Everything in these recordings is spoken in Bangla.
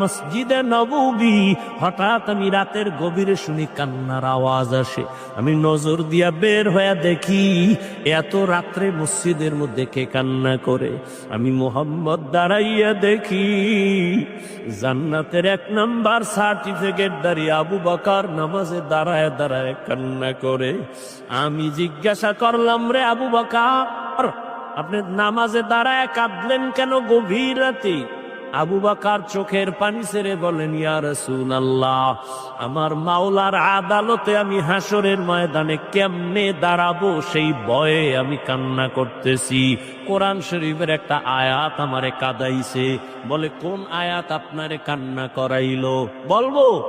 মসজিদে নববী, হঠাৎ আমি রাতের গভীরে শুনি কান্নার আওয়াজ আসে। আমি নজর দিয়া বের হয়ে দেখি, এত রাত্রে মসজিদের মধ্যে কে কান্না করে। আমি মোহাম্মদ দাঁড়াইয়া দেখি, জান্নাতের এক নাম্বার সার্টিফিকেট দাঁড়িয়ে আবু বকার নামাজে দাঁড়ায় দাঁড়ায় কান্না করে। আমি জিজ্ঞাসা করলাম, রে আবু বকার, আপনি নামাজে দাঁড়ায় কাঁদলেন কেন গভীর রাতে? আবু বাকার চোখের পানি ছেড়ে বলেন ইয়ার আল্লাহ আমার মাওলার আদালতে আমি হাসরের ময়দানে কেমনে দাঁড়াবো? সেই ভয়ে আমি কান্না করতেছি। কোরআন শরীফের একটা আয়াত আমারে কাদাইছে। বলে, কোন আয়াত আপনারে কান্না করাইল? বলব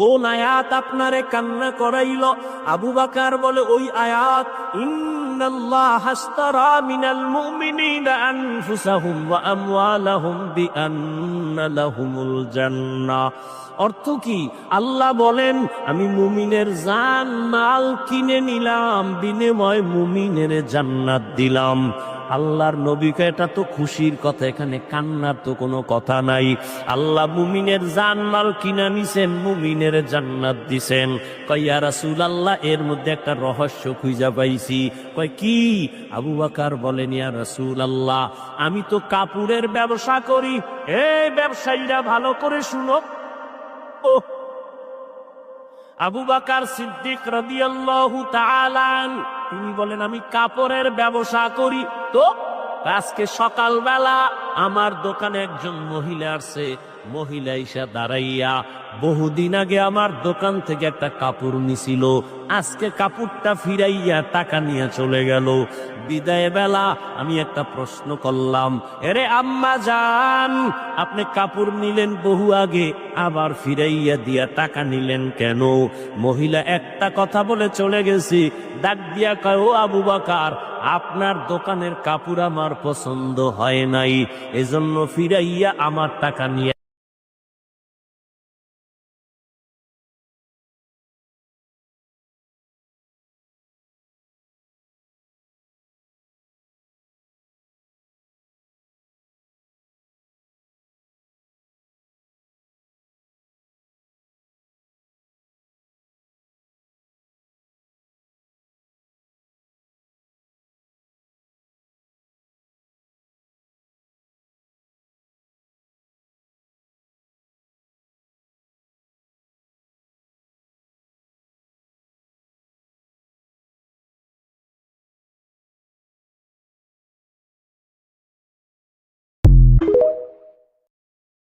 কোন আয়াত আপনারে কান্না করাইল? আবু বাকার বলে, ওই আয়াত মিনাল লাহুমুল অর্থ কি? আল্লাহ বলেন, আমি মুমিনের জান, মাল কিনে নিলাম, বিনিময় মুমিনের জান্নাত দিলাম। আল্লাহর নবীকে, এটা তো খুশির কথা, এখানে কান্নার তো কোনো কথা নাই। আল্লাহ মুমিনের জানমাল কিনা নিছেন, মুমিনের জান্নাত দিছেন। কইয়া রাসুল আল্লাহ এর মধ্যে একটা রহস্য খুঁজা পাইছি। কয়, কি? আবু বাকার বলেন, ইয়া রাসুল আল্লাহ আমি তো কাপড়ের ব্যবসা করি। এই ব্যবসায়ীরা ভালো করে শুনো। ও আবু বাকার সিদ্দিক তিনি বলেন, আমি কাপড়ের ব্যবসা করি তো? আজকে সকালবেলা আমার দোকানে একজন মহিলা আসছে। মহিলা ইসা দাঁড়াইয়া বহুদিন আগে আমার দোকান থেকে একটা কাপড় নিছিল। আজকে কাপড়টা ফিরাইয়া টাকা নিয়ে চলে গেল। বিদায় বেলা আমি একটা প্রশ্ন করলাম, এরে আম্মা যান আপনি কাপড় নিলেন বহু আগে, আবার ফিরাইয়া দিয়া টাকা নিলেন কেন? মহিলা একটা কথা বলে চলে গেছি, ডাক দিয়া কয়, ও আবু বাকার, আপনার দোকানের কাপড় আমার পছন্দ হয় নাই, এজন্য ফিরাইয়া আমার টাকা নিয়ে